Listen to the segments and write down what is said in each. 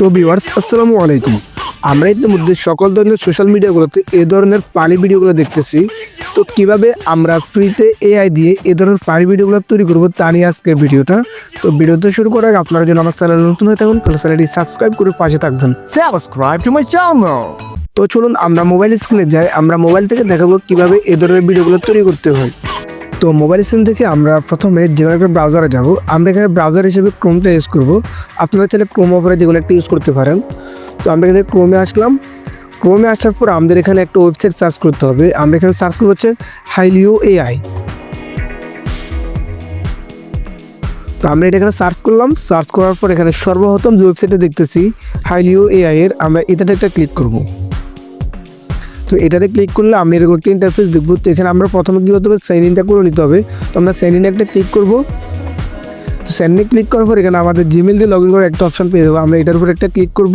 তো ভিউয়ার্স আসসালামু আলাইকুম। আমরা ইতিমধ্যে সকল ধরনের সোশ্যাল মিডিয়াগুলোতে এ ধরনের ফানি ভিডিওগুলো দেখতেছি। তো কীভাবে আমরা ফ্রিতে এআই দিয়ে এ ধরনের ফানি ভিডিওগুলো তৈরি করব তা নিয়ে আজকের ভিডিওটা। তো ভিডিওতে শুরু করার আগে আপনারা যদি আমার চ্যানেল নতুন হয়ে থাকুন তাহলে চ্যানেলটি সাবস্ক্রাইব করে পাশে থাকবেন। Subscribe to my channel. তো চলুন আমরা মোবাইল স্ক্রিনে যাই। আমরা মোবাইল থেকে দেখাবো কীভাবে এ ধরনের ভিডিওগুলো তৈরি করতে হয়। তো মোবাইল স্ক্রিন থেকে আমরা প্রথমে যে কোনো একটা ব্রাউজারে যাব। আমরা এখানে ব্রাউজার হিসেবে ক্রোমটা ইউজ করব। আপনারা চাইলে ক্রোম অফারে যে কোনো একটা ইউজ করতে পারেন। তো আমরা এখানে ক্রোমে আসলাম। ক্রোমে আসার পর আমাদের এখানে একটা ওয়েবসাইট সার্চ করতে হবে। আমরা এখানে সার্চ করব হচ্ছে হাইলিও এআই তো আমরা এটা এখানে সার্চ করলাম। সার্চ করার পর এখানে সর্বপ্রথম যে ওয়েবসাইটে দেখতেছি হাইলিও এআই এর, আমরা এটাতে একটা ক্লিক করব। তো এটাতে ক্লিক করলে আমি এরকম একটা ইন্টারফেস দেখব। তো এখানে আমরা প্রথমে কী করতে হবে? সাইন ইনটা করে নিতে হবে। তো আমরা সাইন ইনে একটা ক্লিক করব। তো সাইন ইনে ক্লিক করার পর এখানে আমাদের জিমেল দিয়ে লগ ইন করার একটা অপশান পেয়ে যাব। আমরা এটার উপর একটা ক্লিক করব।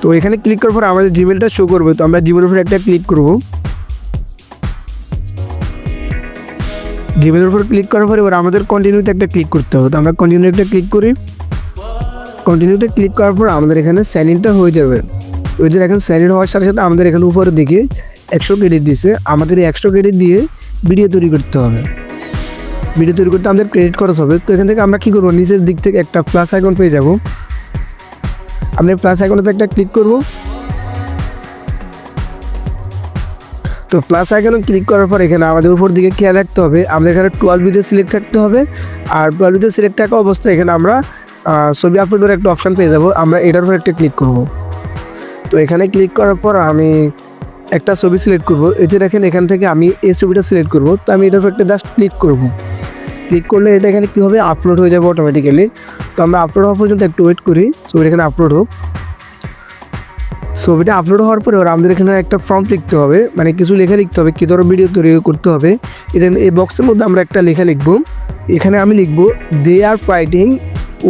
তো এখানে ক্লিক করার পর আমাদের জিমেলটা শো করবে। তো আমরা জিমেলের উপর একটা ক্লিক করব। জিমেলের উপর ক্লিক করার পরে এবার আমাদের কন্টিনিউতে একটা ক্লিক করতে হবে। তো আমরা কন্টিনিউ একটা ক্লিক করি। কন্টিনিউতে ক্লিক করার পর আমাদের এখানে সাইন ইনটা হয়ে যাবে। ওই যে এখন স্যানিন হওয়ার সাথে সাথে আমাদের এখানে উপরের দিকে একশো ক্রেডিট দিছে। আমাদের একশো ক্রেডিট দিয়ে ভিডিও তৈরি করতে হবে। ভিডিও তৈরি করতে আমাদের ক্রেডিট খরচ হবে। তো এখান থেকে আমরা কী করব? নিচের দিক থেকে একটা প্লাস আইকন পেয়ে যাব। আমরা প্লাস আইকনতে একটা ক্লিক করব। তো প্লাস আইকনে ক্লিক করার পর এখানে আমাদের উপর দিকে খেয়াল রাখতে হবে। আমাদের এখানে টুয়েলভ ভিডিও সিলেক্ট থাকতে হবে। আর টুয়েলভ ভিডিও সিলেক্ট থাকা অবস্থায় এখানে আমরা ছবি আপলোডের একটা অপশান পেয়ে যাব। আমরা এটার উপর একটা ক্লিক করব। তো এখানে ক্লিক করার পর আমি একটা ছবি সিলেক্ট করব। এই যে দেখেন, এখান থেকে আমি এই ছবিটা সিলেক্ট করব। তো আমি এটার একটা জাস্ট ক্লিক করব। ক্লিক করলে এটা এখানে কী হবে? আপলোড হয়ে যাবে অটোমেটিক্যালি তো আমরা আপলোড হওয়ার পর্যন্ত একটু ওয়েট করি। ছবিটা এখানে আপলোড হোক। ছবিটা আপলোড হওয়ার পরে আমাদের এখানে একটা ফর্ম লিখতে হবে। মানে কিছু লেখা লিখতে হবে। কী ধরনের ভিডিও তৈরি করতে হবে। এখানে এই বক্সের মধ্যে আমরা একটা লেখা লিখব। এখানে আমি লিখব they are fighting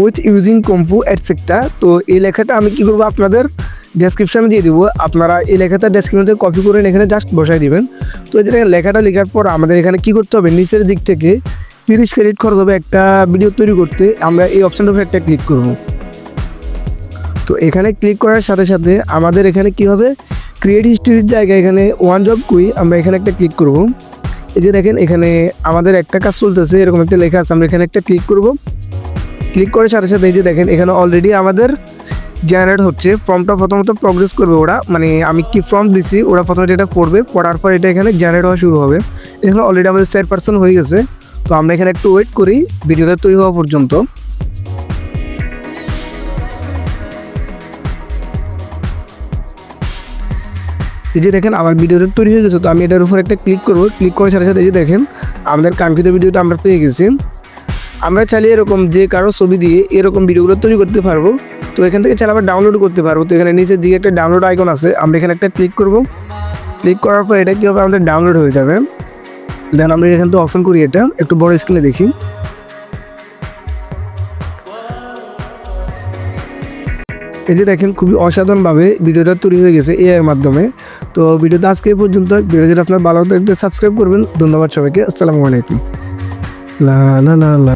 with using কম্পু etcetera তো এই লেখাটা আমি কী করব আপনাদের ডেসক্রিপশানে দিয়ে দিব। আপনারা এই লেখাটা ডেসক্রিপশন থেকে কপি করে এখানে জাস্ট বসাই দিবেন। তো এই লেখাটা লেখার পর আমাদের এখানে কী করতে হবে? নিচের দিক থেকে তিরিশ ক্রেডিট খরচ হবে একটা ভিডিও তৈরি করতে। আমরা এই অপশানটার উপর একটা ক্লিক করব। তো এখানে ক্লিক করার সাথে সাথে আমাদের এখানে কি হবে? ক্রিয়েট হিস্ট্রির জায়গায় এখানে ওয়ান জব কুই আমরা এখানে একটা ক্লিক করব। এই যে দেখেন, এখানে আমাদের একটা কাজ চলতেছে, এরকম একটা লেখা আছে, আমরা এখানে একটা ক্লিক করব। ক্লিক করার সাথে সাথে এই যে দেখেন, এখানে অলরেডি আমাদের জেনারেট হচ্ছে ফর্মটা প্রথমত প্রগ্রেস করবে ওরা মানে আমি কি ফর্ম দিছি, ওরা প্রথমে এটা পড়বে পড়ার পর এটা এখানে জেনারেট হওয়া শুরু হবে। এখানে অলরেডি আমাদের সেট পার্সেন্ট হয়ে গেছে, তো আমরা এখানে একটু ওয়েট করি, ভিডিওটা তৈরি হওয়া পর্যন্ত। এই যে দেখেন, আমার ভিডিওটা তৈরি হয়ে গেছে, তো আমি এটার উপর একটা ক্লিক করব ক্লিক করার সাথে সাথে এই যে দেখেন, আমাদের কাঙ্ক্ষিত ভিডিওটা আমরা পেয়ে গেছি। আমরা চাইলে এরকম যে কারও ছবি দিয়ে এরকম ভিডিওগুলো তৈরি করতে পারব, তো এখান থেকে চাইলে আবার ডাউনলোড করতে পারব। তো এখানে নিচের দিকে একটা ডাউনলোড আইকন আছে, আমরা এখানে একটা ক্লিক করব। ক্লিক করার পর এটা কী হবে আমাদের ডাউনলোড হয়ে যাবে? দেন আমরা এখান থেকে অপশন করি এটা, একটু বড় স্ক্রিনে দেখি। এই যে দেখেন, খুবই অসাধারণভাবে ভিডিওটা তৈরি হয়ে গেছে এআই এর মাধ্যমে। তো ভিডিওটা আজকে পর্যন্ত। ভিডিও যদি আপনার ভালো লাগলে সাবস্ক্রাইব করবেন। ধন্যবাদ সবাইকে। আসসালামু আলাইকুম। লা লা লা।